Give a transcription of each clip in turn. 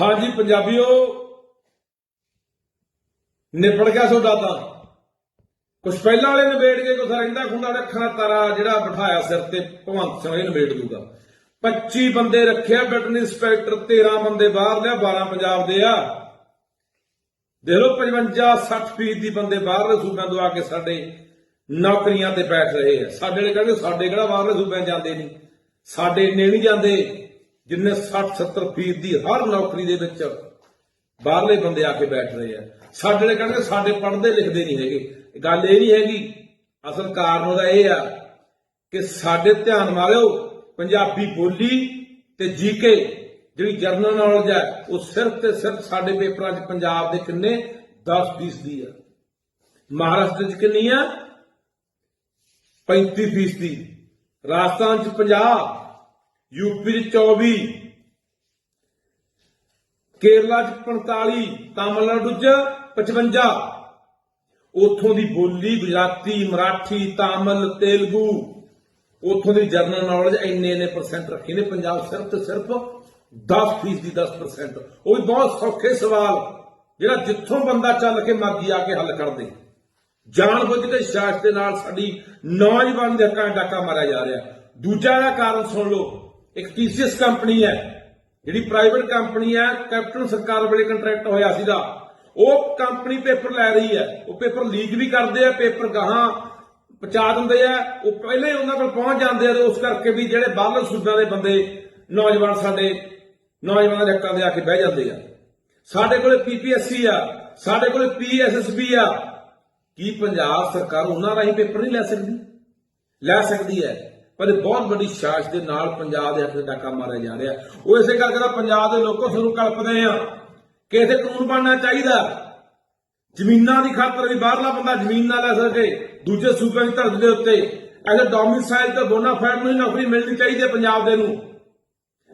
ਹਾਂਜੀ, ਪੰਜਾਬੀਓ ਨਿਪੜ ਗਿਆ ਸੌਦਾ ਤਾਂ ਕੁਛ ਪਹਿਲਾਂ ਵਾਲੇ ਨਿਬੇੜ ਕੇ ਕੁਛ ਰਹਿੰਦਾ ਖੁੰਦਾ ਰੱਖਣਾ ਤਾਰਾ, ਜਿਹੜਾ ਬਿਠਾਇਆ ਸਿਰ ਤੇ, ਭਗਵੰਤ ਸਿੰਘ ਇਹ ਨਿਬੇੜ ਦੂਗਾ। 25 ਬੰਦੇ ਰੱਖਿਆ, ਬਟਨ ਇੰਸਪੈਕਟਰ 13 ਬੰਦੇ ਬਾਹਰ ਲਿਆ 12 ਪੰਜਾਬ ਦੇ ਆ। ਦੇਖ ਲਓ 55 60 ਫੀਸਦੀ ਦੀ ਬੰਦੇ ਬਾਹਰਲੇ ਸੂਬਿਆਂ ਤੋਂ ਆ ਕੇ ਸਾਡੇ ਨੌਕਰੀਆਂ ਤੇ ਬੈਠ ਰਹੇ ਆ। ਸਾਡੇ ਵਾਲੇ ਕਹਿੰਦੇ ਸਾਡੇ ਕਿਹੜਾ ਬਾਹਰਲੇ ਸੂਬਿਆਂ ਜਾਂਦੇ ਨਹੀਂ? ਸਾਡੇ ਇੰਨੇ ਨਹੀਂ ਜਾਂਦੇ। ਜਿੰਨੇ 60 70 ਫੀਸਦੀ ਦੀ ਹਰ ਨੌਕਰੀ ਦੇ ਵਿੱਚ ਬਾਹਰਲੇ ਬੰਦੇ ਆ ਕੇ ਬੈਠ ਰਹੇ ਆ। ਸਾਡੇ ਵਾਲੇ ਕਹਿੰਦੇ ਸਾਡੇ ਪੜ੍ਹਦੇ ਲਿਖਦੇ ਨਹੀਂ ਹੈਗੇ। ਗੱਲ ਇਹ ਨਹੀਂ ਹੈਗੀ, ਅਸਲ ਕਾਰਨ ਉਹਦਾ ਇਹ ਆ ਕਿ ਸਾਡੇ ਧਿਆਨ ਮਾਰਿਓ, ਪੰਜਾਬੀ ਬੋਲੀ ਤੇ ਜੀਕੇ, ਜਿਹੜੀ ਜਰਨਲ ਨੌਲੇਜ ਹੈ ਉਹ ਸਿਰਫ ਤੇ ਸਿਰਫ ਸਾਡੇ ਪੇਪਰਾਂ 'ਚ ਪੰਜਾਬ ਦੇ ਕਿੰਨੇ? 10 ਫੀਸਦੀ ਆ। ਮਹਾਰਾਸ਼ਟਰ 'ਚ ਕਿੰਨੀ ਆ? 35 ਫੀਸਦੀ। ਰਾਜਸਥਾਨ 'ਚ 50 ਯੂਪੀ 'ਚ 24 ਕੇਰਲਾ 'ਚ 45 ਤਾਮਿਲਨਾਡੂ 'ਚ 55 ਉਥੋਂ ਦੀ ਬੋਲੀ ਗੁਜਰਾਤੀ, ਮਰਾਠੀ, ਤਾਮਿਲ, ਤੇਲਗੂ। ਉਥੋਂ ਦੀ ਜਰਨਲ ਨੌਲੇਜ ਇੰਨੇ ਇੰਨੇ ਪਰਸੈਂਟ ਰੱਖੇ ਨੇ, ਪੰਜਾਬ ਸਿਰਫ ਤੇ ਸਿਰਫ 10% ਦੀ 10% ਉਹ ਵੀ ਬਹੁਤ ਸੌਖੇ ਸਵਾਲ, ਜਿਹੜਾ ਜਿੱਥੋਂ ਬੰਦਾ ਚੱਲ ਕੇ ਮਰਜ਼ੀ ਆ ਕੇ ਹੱਲ ਕਰ ਦੇ। ਜਾਣ ਬੁੱਝ ਕੇ ਸ਼ਾਸਤ ਦੇ ਨਾਲ ਸਾਡੀ ਨੌਜਵਾਨ ਦੇ ਹੱਕਾਂ ਡਾਕਾ ਮਾਰਿਆ ਜਾ ਰਿਹਾ। ਦੂਜਾ ਇਹਦਾ ਕਾਰਨ ਸੁਣ ਲਓ ਇੱਕ ਟੀਸੀਐਸ ਕੰਪਨੀ ਹੈ, ਜਿਹੜੀ ਪ੍ਰਾਈਵੇਟ ਕੰਪਨੀ ਹੈ ਕੈਪਟਨ ਸਰਕਾਰ ਵੇਲੇ ਕੰਟਰੈਕਟ ਹੋਇਆ ਸੀਗਾ। ਉਹ ਕੰਪਨੀ ਪੇਪਰ ਲੈ ਰਹੀ ਹੈ। ਉਹ ਪੇਪਰ ਲੀਕ ਵੀ ਕਰਦੇ ਆ ਪੇਪਰ ਗਾਹਾਂ ਪਹੁੰਚਾ ਦਿੰਦੇ ਆ। ਉਹ ਪਹਿਲੇ ਉਹਨਾਂ ਕੋਲ ਪਹੁੰਚ ਜਾਂਦੇ ਆ ਤੇ ਉਸ ਕਰਕੇ ਵੀ ਜਿਹੜੇ ਬਾਹਰਲੇ ਸੂਬਿਆਂ ਦੇ ਬੰਦੇ, ਨੌਜਵਾਨ ਸਾਡੇ, ਨੌਜਵਾਨਾਂ ਦੇ ਹੱਕਾਂ ਦੇ ਆ ਕੇ ਬਹਿ ਜਾਂਦੇ ਆ। ਸਾਡੇ ਕੋਲੇ ਪੀਪੀਐਸਸੀ ਆ, ਸਾਡੇ ਕੋਲੇ ਪੀਐਸਐਸਬੀ ਆ। ਕੀ ਪੰਜਾਬ ਸਰਕਾਰ ਉਹਨਾਂ ਰਾਹੀਂ ਪੇਪਰ ਨਹੀਂ ਲੈ ਸਕਦੀ? ਲੈ ਸਕਦੀ ਹੈ। ਪਰ ਇਹ ਬਹੁਤ ਵੱਡੀ ਸਾਸ਼ ਦੇ ਨਾਲ ਪੰਜਾਬ ਦੇ ਹੱਥ ਦੇ ਡਾਕਾ ਮਾਰਿਆ ਜਾ ਰਿਹਾ। ਉਹ ਇਸੇ ਕਰਕੇ ਤਾਂ ਪੰਜਾਬ ਦੇ ਲੋਕੋ ਸਾਨੂੰ ਕਲਪਦੇ ਆ ਕਿ ਇਥੇ ਕਾਨੂੰਨ ਬਣਨਾ ਚਾਹੀਦਾ। ਜ਼ਮੀਨਾਂ ਦੀ ਖਾਤਰ ਵੀ ਬਾਹਰਲਾ ਬੰਦਾ ਜ਼ਮੀਨ ਨਾ ਲੈ ਸਕੇ, ਦੂਜੇ ਸੂਬਿਆਂ ਦੀ ਧਰਤੀ ਦੇ ਉੱਤੇ। ਐਸੇ ਡੋਮਿਸਾਈਲ ਤੇ ਬੋਨਾਫਾਈਡ ਨੂੰ ਹੀ ਨੌਕਰੀ ਮਿਲਣੀ ਚਾਹੀਦੀ ਹੈ ਪੰਜਾਬ ਦੇ ਨੂੰ।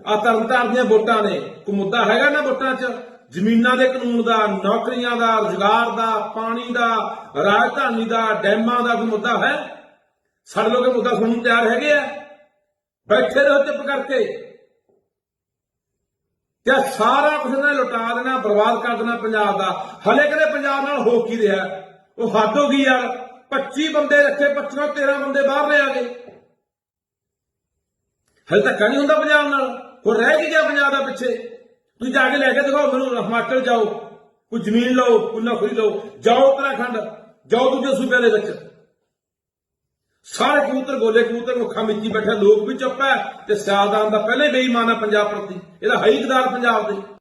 ਆ ਤਰਨਤਾਰਨ ਦੀਆਂ ਵੋਟਾਂ ਨੇ। ਕੋਈ ਮੁੱਦਾ ਹੈਗਾ ਨਾ ਵੋਟਾਂ 'ਚ? ਜ਼ਮੀਨਾਂ ਦੇ ਕਾਨੂੰਨ ਦਾ, ਨੌਕਰੀਆਂ ਦਾ, ਰੁਜ਼ਗਾਰ ਦਾ, ਪਾਣੀ ਦਾ, ਰਾਜਧਾਨੀ ਦਾ, ਡੈਮਾਂ ਦਾ ਕੋਈ ਮੁੱਦਾ ਹੈ? ਸਾਡੇ ਲੋਕ ਮੁੱਦਾ ਸੁਣਨ ਨੂੰ ਤਿਆਰ ਹੈਗੇ ਆ। ਬੈਠੇ ਰਹੋ ਚੁੱਪ ਕਰਕੇ। ਤੇ ਸਾਰਾ ਕੁਝ ਨੇ ਲੁਟਾ ਦੇਣਾ, ਬਰਬਾਦ ਕਰ ਦੇਣਾ ਪੰਜਾਬ ਦਾ। ਹਲੇ ਕਦੇ ਪੰਜਾਬ ਨਾਲ ਹੋ ਕੀ ਰਿਹਾ? ਉਹ ਹੱਦ ਹੋ ਗਈ ਯਾਰ। 25 ਬੰਦੇ ਰੱਖੇ 25 13 ਬੰਦੇ ਬਾਹਰ ਲੈ ਆ ਗਏ। ਹਲੇ ਤੱਕ ਨਹੀਂ ਹੁੰਦਾ ਪੰਜਾਬ ਨਾਲ। ਹੋਰ ਰਹਿ ਕੀ ਗਿਆ ਪੰਜਾਬ ਦਾ ਪਿੱਛੇ? ਤੁਸੀਂ ਜਾ ਕੇ ਲੈ ਕੇ ਦਿਖਾਓ ਮੈਨੂੰ, ਹਿਮਾਚਲ ਜਾਓ। ਕੋਈ ਜ਼ਮੀਨ ਲਓ, ਕੋਈ ਨੌਕਰੀ ਲਓ। ਜਾਓ ਉੱਤਰਾਖੰਡ। ਜਾਓ ਦੂਜੇ ਸੂਬਿਆਂ ਦੇ ਵਿੱਚ। ਸਾਰੇ ਕਬੂਤਰ ਗੋਲੇ ਕਬੂਤਰ ਮੁੱਖਾਂ ਮਿੱਟੀ ਬੈਠੇ, ਲੋਕ ਵੀ ਚੁੱਪ ਹੈ ਤੇ ਸਿਆਲਦਾਨ ਦਾ ਪਹਿਲੇ ਬੇਈਮਾਨ ਹੈ ਪੰਜਾਬ ਪ੍ਰਤੀ। ਇਹਦਾ ਹੈ ਹੀ ਪੰਜਾਬ ਦੇ।